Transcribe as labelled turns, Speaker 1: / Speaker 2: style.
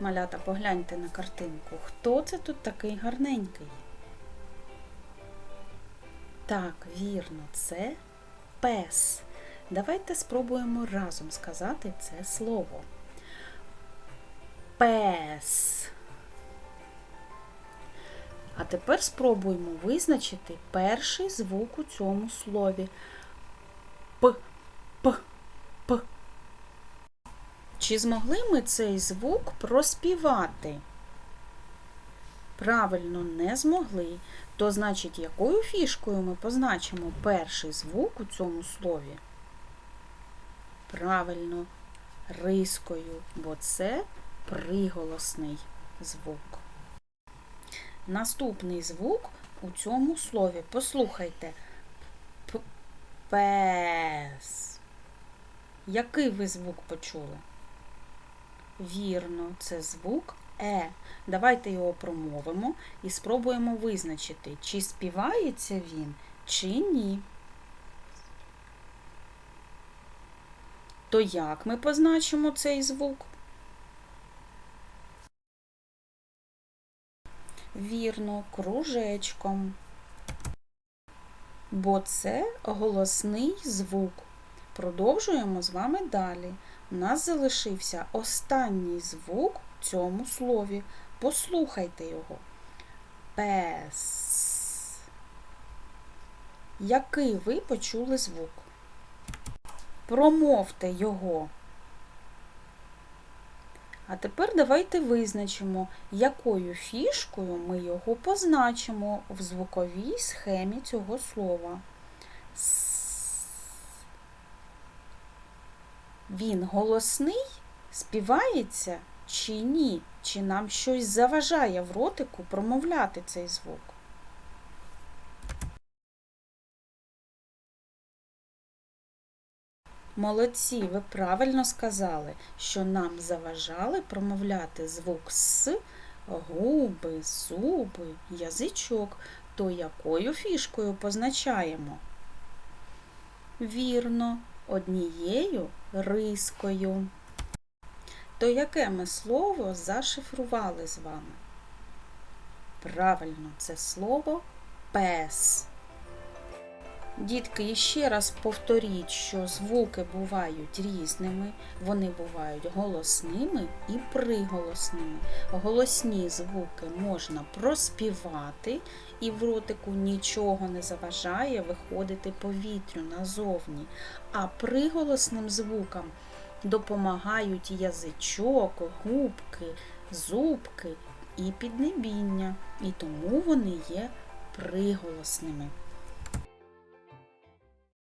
Speaker 1: Малята, погляньте на картинку. Хто це тут такий гарненький? Так, вірно, це пес. Давайте спробуємо разом сказати це слово. Пес. А тепер спробуємо визначити перший звук у цьому слові. П, п, п. Чи змогли ми цей звук проспівати? Правильно, не змогли. То значить, якою фішкою ми позначимо перший звук у цьому слові? Правильно, рискою, бо це приголосний звук. Наступний звук у цьому слові. Послухайте. П- Пес. Який ви звук почули? Вірно, це звук Е. Давайте його промовимо і спробуємо визначити, чи співається він, чи ні. То як ми позначимо цей звук? Вірно, кружечком. Бо це голосний звук. Продовжуємо з вами далі. У нас залишився останній звук в цьому слові. Послухайте його. Пес. Який ви почули звук? Промовте його. А тепер давайте визначимо, якою фішкою ми його позначимо в звуковій схемі цього слова. С. Він голосний, співається чи ні? Чи нам щось заважає в ротику промовляти цей звук? Молодці, ви правильно сказали, що нам заважали промовляти звук С, губи, зуби, язичок, то якою фішкою позначаємо? Вірно, однією рискою. То яке ми слово зашифрували з вами? Правильно, це слово пес. Дітки, ще раз повторіть, що звуки бувають різними, вони бувають голосними і приголосними. Голосні звуки можна проспівати, і в ротику нічого не заважає виходити повітрю назовні. А приголосним звукам допомагають язичок, губки, зубки і піднебіння, і тому вони є приголосними.